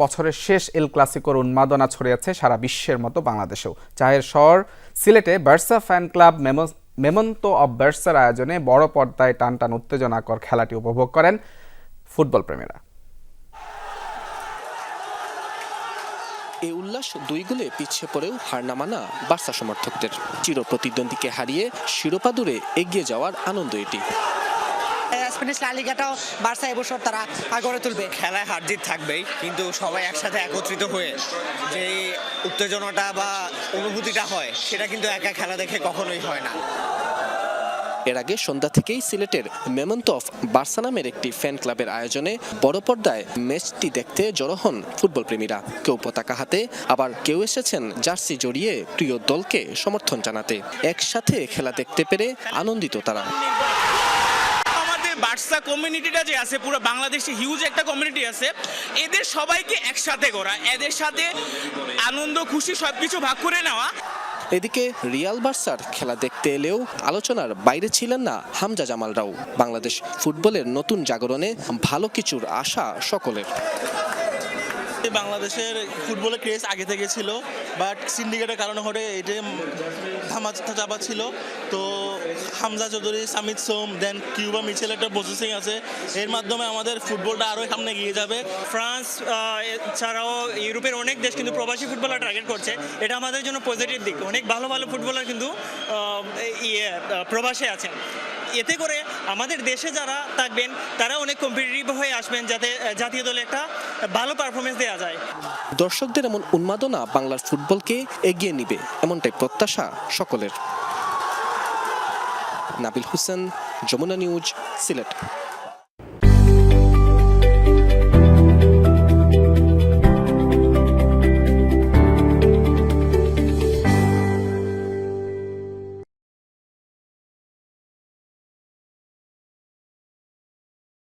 বছরের শেষ এল ক্লাসিকোর উন্মাদনা ছড়িয়েছে সারা বিশ্বের মতো বাংলাদেশেও। চায়ের শহর, সিলেটে বার্সা ফ্যান ক্লাব মেমো- মেমন্তো অব বার্সার আয়োজনে বড় পর্দায় টান টান উত্তেজনাকর খেলাটি উপভোগ করেন ফুটবল প্রেমীরা। এই উল্লাস দুই গোলে পিছিয়ে পড়েও হার না মানা বার্সা সমর্থকদের। চির প্রতিদ্বন্দ্বীকে হারিয়ে শিরোপা দূরে এগিয়ে যাওয়ার আনন্দ এটি। স্প্যানিশ লা লিগাটাও বার্সা এবছর তারা গড়ে তুলবে। খেলায় হার জিত থাকবেই কিন্তু সবাই একসাথে একত্রিত হয়ে যে উত্তেজনাটা বা অনুভূতিটা হয় সেটা কিন্তু একা খেলা দেখে কখনোই হয় না। এর আগে সন্ধ্যা থেকেই সিলেটের মেমন্ত অফ বার্সা নামের একটি ফ্যান ক্লাবের আয়োজনে বড় পর্দায় ম্যাচটি দেখতে জড়ো হন ফুটবল প্রেমীরা কেউ পতাকা হাতে আবার কেউ এসেছেন জার্সি জড়িয়ে প্রিয় দলকে সমর্থন জানাতে। একসাথে খেলা দেখতে পেরে আনন্দিত তারা। বার্সা কমিউনিটিটা যে আছে, পুরো বাংলাদেশে হিউজ একটা কমিউনিটি আছে, এদের সবাইকে একসাথে করা এদের সাথে আনন্দ, খুশি সবকিছু ভাগ করে নেওয়া। এদিকে রিয়াল বার্সার খেলা দেখতে এলেও আলোচনার বাইরে ছিলেন না হামজা জামালরাও। বাংলাদেশ ফুটবলের নতুন জাগরণে ভালো কিছুর আশা সকলের। বাংলাদেশের ফুটবলের ক্রেজ আগে থেকে ছিল বাট সিন্ডিকেটের কারণে হলে এটা ধামা চাপা ছিল। তো Hamza Chowdhury, Samit Som then Cuba Mitchell একটা প্রসেসিং আছে। এর মাধ্যমে আমাদের ফুটবলটা আরও সামনে এগিয়ে যাবে। ফ্রান্স ছাড়াও ইউরোপের অনেক দেশ কিন্তু প্রবাসী ফুটবলার টার্গেট করছে। এটা আমাদের জন্য পজিটিভ দিক। অনেক ভালো ভালো ফুটবলার কিন্তু ইয়ে প্রবাসে আছেন। এতে করে আমাদের দেশে যারা থাকবেন, তারা অনেক কম্পিটিটিভ হয়ে আসবেন যাতে জাতীয় দলে একটা ভালো পারফরমেন্স দেওয়া যায়। দর্শকদের এমন উন্মাদনা বাংলার ফুটবলকে এগিয়ে নিবে এমনটাই প্রত্যাশা সকলের। নাবিল হোসেন, যমুনা নিউজ, সিলেট।